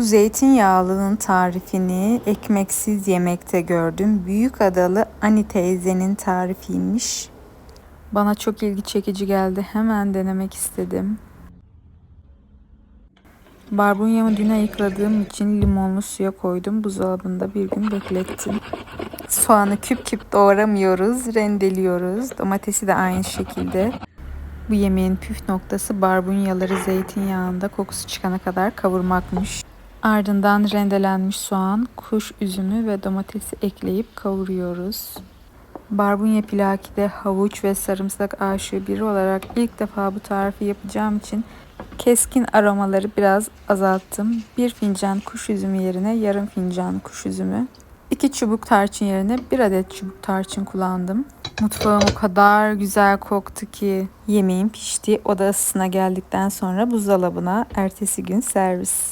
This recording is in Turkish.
Bu zeytinyağlının tarifini ekmeksiz yemekte gördüm. Büyük adalı Ani teyzenin tarifiymiş. Bana çok ilgi çekici geldi. Hemen denemek istedim. Barbunyamı dün ayıkladığım için limonlu suya koydum. Buzdolabında bir gün beklettim. Soğanı küp küp doğramıyoruz, rendeliyoruz. Domatesi de aynı şekilde. Bu yemeğin püf noktası barbunyaları zeytinyağında kokusu çıkana kadar kavurmakmış. Ardından rendelenmiş soğan, kuş üzümü ve domatesi ekleyip kavuruyoruz. Barbunya pilakide havuç ve sarımsak aşığı biri olarak ilk defa bu tarifi yapacağım için keskin aromaları biraz azalttım. Bir fincan kuş üzümü yerine yarım fincan kuş üzümü. İki çubuk tarçın yerine bir adet çubuk tarçın kullandım. Mutfağım o kadar güzel koktu ki yemeğim pişti. Oda ısısına geldikten sonra buzdolabına ertesi gün servis.